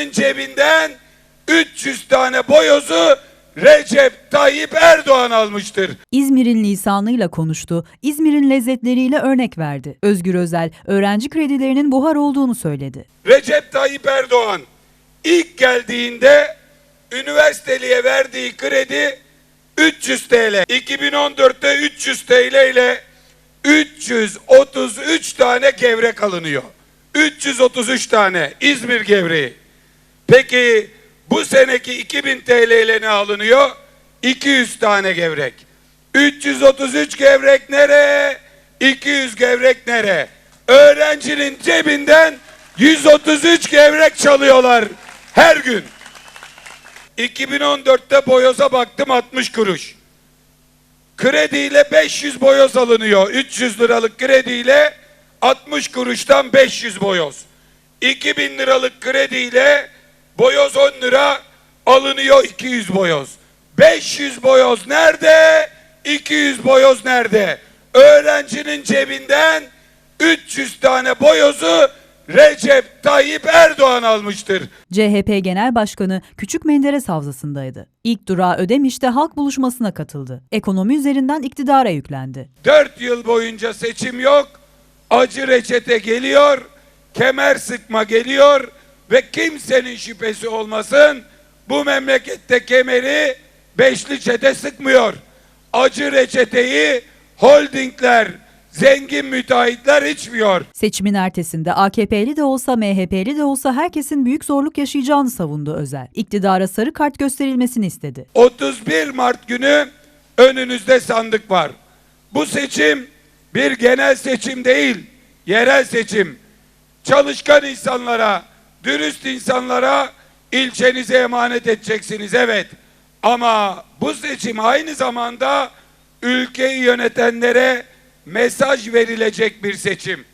öğrencinin cebinden 300 tane boyozu Recep Tayyip Erdoğan almıştır. İzmir'in lisanıyla konuştu, İzmir'in lezzetleriyle örnek verdi. Özgür Özel, öğrenci kredilerinin buhar olduğunu söyledi. Recep Tayyip Erdoğan ilk geldiğinde üniversiteliye verdiği kredi 300 TL. 2014'te 300 TL ile 333 tane gevrek alınıyor. 333 tane İzmir gevreği. Peki bu seneki 2000 TL ile ne alınıyor? 200 tane gevrek. 333 gevrek nereye? 200 gevrek nereye? Öğrencinin cebinden 133 gevrek çalıyorlar her gün. 2014'te boyoza baktım 60 kuruş. Krediyle 500 boyoz alınıyor. 300 liralık krediyle 60 kuruştan 500 boyoz. 2000 liralık krediyle boyoz 10 lira alınıyor 200 boyoz. 500 boyoz nerede? 200 boyoz nerede? Öğrencinin cebinden 300 tane boyozu Recep Tayyip Erdoğan almıştır. CHP Genel Başkanı Küçük Menderes Havzası'ndaydı. İlk durağı Ödemiş'te halk buluşmasına katıldı. Ekonomi üzerinden iktidara yüklendi. Dört yıl boyunca seçim yok. Acı reçete geliyor. Kemer sıkma geliyor. Ve kimsenin şüphesi olmasın. Bu memlekette kemeri beşli çete sıkmıyor. Acı reçeteyi holdingler, zengin müteahhitler içmiyor. Seçimin ertesinde AKP'li de olsa MHP'li de olsa herkesin büyük zorluk yaşayacağını savundu Özel. İktidara sarı kart gösterilmesini istedi. 31 Mart günü önünüzde sandık var. Bu seçim bir genel seçim değil, yerel seçim. Çalışkan insanlara, dürüst insanlara ilçenize emanet edeceksiniz evet. Ama bu seçim aynı zamanda ülkeyi yönetenlere mesaj verilecek bir seçim.